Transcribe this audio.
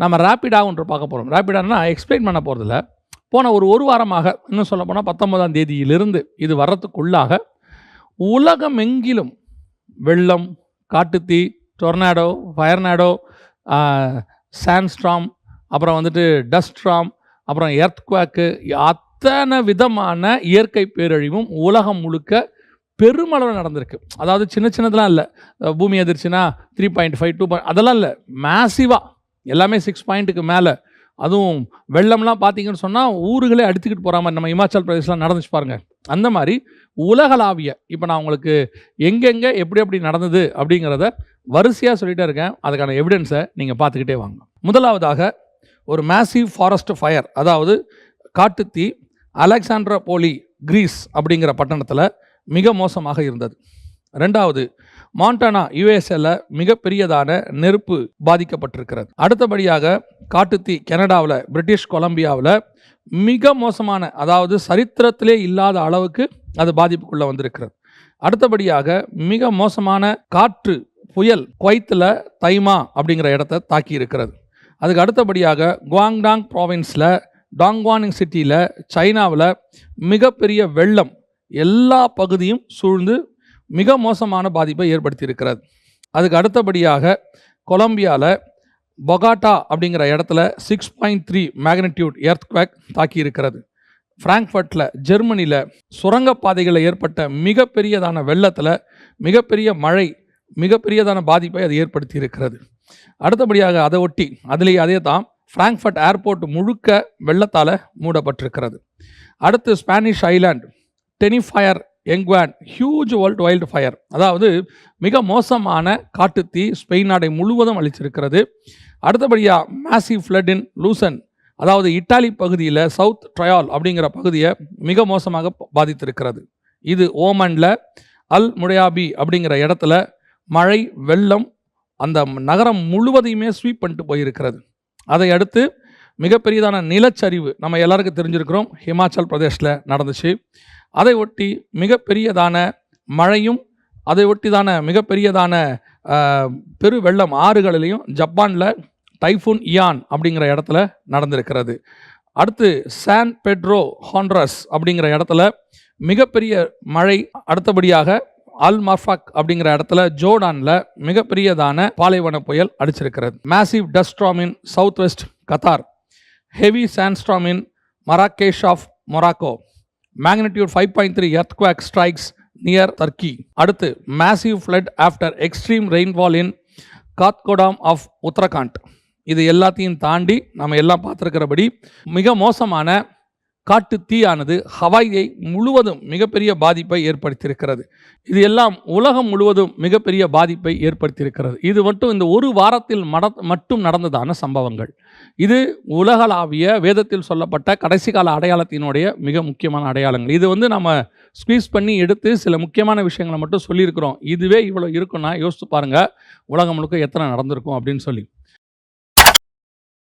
நம்ம ரேப்பிடாக ஒன்று பார்க்க போகிறோம் ரேப்பிடானா எக்ஸ்பிளைன் பண்ண போகிறதில்ல போன ஒரு ஒரு வாரமாக இன்னும் சொல்ல போனால் பத்தொன்பதாம் தேதியிலிருந்து இது வர்றதுக்குள்ளாக உலகமெங்கிலும் வெள்ளம் காட்டுத்தீ டொர்னாடோ ஃபயர்னாடோ சாண்ட்ஸ்ட்ராம் அப்புறம் வந்துட்டு டஸ்ட்ராம் அப்புறம் எர்த்குவாக்கு அத்தனை விதமான இயற்கை பேரழிவும் உலகம் முழுக்க பெருமளவு நடந்திருக்கு. அதாவது சின்ன சின்னதெல்லாம் இல்லை. பூமி அதிர்ச்சினா three point five two point அதெல்லாம் இல்லை. மேசிவாக எல்லாமே சிக்ஸ் பாயிண்ட்டுக்கு மேலே. அதுவும் வெள்ளம்லாம் பார்த்தீங்கன்னு சொன்னால் ஊர்களே அடித்துக்கிட்டு போகிற மாதிரி நம்ம இமாச்சல் பிரதேஷ்லாம் நடந்துச்சு பாருங்கள் அந்த மாதிரி உலகளாவிய இப்போ நான் உங்களுக்கு எங்கெங்கே எப்படி எப்படி நடந்தது அப்படிங்கிறத வரிசையாக சொல்லிகிட்டே இருக்கேன். அதுக்கான எவிடன்ஸை நீங்கள் பார்த்துக்கிட்டே வாங்க. முதலாவதாக ஒரு மேசிவ் ஃபாரஸ்ட் ஃபயர் அதாவது காட்டுத்தீ அலெக்சாண்ட்ரா போலி கிரீஸ் அப்படிங்கிற பட்டணத்தில் மிக மோசமாக இருந்தது. ரெண்டாவது மாண்டானா யுஎஸ்ஏல மிகப்பெரியதான நெருப்பு பாதிக்கப்பட்டிருக்கிறது. அடுத்தபடியாக காட்டுத்தீ கனடாவில் பிரிட்டிஷ் கொலம்பியாவில் மிக மோசமான அதாவது சரித்திரத்திலே இல்லாத அளவுக்கு அது பாதிப்புக்குள்ளே வந்திருக்கிறது. அடுத்தபடியாக மிக மோசமான காற்று புயல் குவைத்தில் தைமா அப்படிங்கிற இடத்த தாக்கி இருக்கிறது அதுக்கு அடுத்தபடியாக குவாங்டாங் ப்ராவின்ஸில் டாங்வானிங் சிட்டியில் சைனாவில் மிகப்பெரிய வெள்ளம் எல்லா பகுதியும் சூழ்ந்து மிக மோசமான பாதிப்பை ஏற்படுத்தியிருக்கிறது அதுக்கு அடுத்தபடியாக கொலம்பியாவில் பொகாட்டா அப்படிங்கிற இடத்துல six point three magnitude earthquake தாக்கி இருக்கிறது ஃப்ராங்க்ஃபர்ட்டில் ஜெர்மனியில் சுரங்கப்பாதைகளில் ஏற்பட்ட மிகப்பெரியதான வெள்ளத்தில் மிகப்பெரிய மழை மிகப்பெரியதான பாதிப்பை அது ஏற்படுத்தி இருக்கிறது அடுத்தபடியாக அதை ஒட்டி அதுலேயே அதே தான் ஃப்ராங்க்ஃபர்ட் ஏர்போர்ட் முழுக்க வெள்ளத்தால் மூடப்பட்டிருக்கிறது. அடுத்து ஸ்பானிஷ் ஐலாண்ட் டெனிஃபயர் எங்குவேன்? ஹியூஜ் வேர்ல்டு வைல்டு ஃபயர் அதாவது மிக மோசமான காட்டுத்தீ ஸ்பெயின் நாடை முழுவதும் அழிச்சிருக்கிறது. அடுத்தபடியாக மேசி ஃப்ளட்டின் இன் லூசன் அதாவது இட்டாலி பகுதியில் சவுத் ட்ரயால் அப்படிங்கிற பகுதியை மிக மோசமாக பாதித்திருக்கிறது. இது ஓமனில் அல் முடையாபி அப்படிங்கிற இடத்துல மழை வெள்ளம் அந்த நகரம் முழுவதையுமே ஸ்வீப் பண்ணிட்டு போயிருக்கிறது. அதை அடுத்து மிகப்பெரியதான நிலச்சரிவு நம்ம எல்லாருக்கும் தெரிஞ்சிருக்கிறோம். ஹிமாச்சல் பிரதேஷில் நடந்துச்சு. அதை ஒட்டி மிகப்பெரியதான மழையும் அதை ஒட்டிதான மிகப்பெரியதான பெரு வெள்ளம் ஆறுகளிலையும் ஜப்பானில் டைஃபூன் இயான் அப்படிங்கிற இடத்துல நடந்திருக்கிறது. அடுத்து சான் பெட்ரோ ஹாண்ட்ரஸ் அப்படிங்கிற இடத்துல மிகப்பெரிய மழை அடுத்தபடியாக அல் மர்ஃபாக் அப்படிங்கிற இடத்துல ஜோர்டானில் மிகப்பெரியதான பாலைவன புயல் அடிச்சிருக்கிறது. Massive duststorm in south west Qatar heavy sandstorm in Marrakesh of Morocco magnitude five point three earthquake strikes near Turkey அடுத்து massive flood after extreme rainfall in Kathgodam of Uttarakhand இது எல்லாத்தையும் தாண்டி நம்ம எல்லாம் பார்த்துருக்கிறபடி மிக மோசமான காட்டு தீயானது ஹவாயை முழுவதும் மிகப்பெரிய பாதிப்பை ஏற்படுத்தியிருக்கிறது. இது எல்லாம் உலகம் முழுவதும் மிகப்பெரிய பாதிப்பை ஏற்படுத்தியிருக்கிறது. இது மட்டும் இந்த ஒரு வாரத்தில் மட மட்டும் நடந்ததான சம்பவங்கள். இது உலகளாவிய வேதத்தில் சொல்லப்பட்ட கடைசி கால அடையாளத்தினுடைய மிக முக்கியமான அடையாளங்கள். இது வந்து நம்ம ஸ்க்வீஸ் பண்ணி எடுத்து சில முக்கியமான விஷயங்களை மட்டும் சொல்லியிருக்கிறோம். இதுவே இவ்வளோ இருக்குன்னா யோசித்து பாருங்கள் உலகம் முழுக்க எத்தனை நடந்திருக்கும் அப்படின்னு சொல்லி.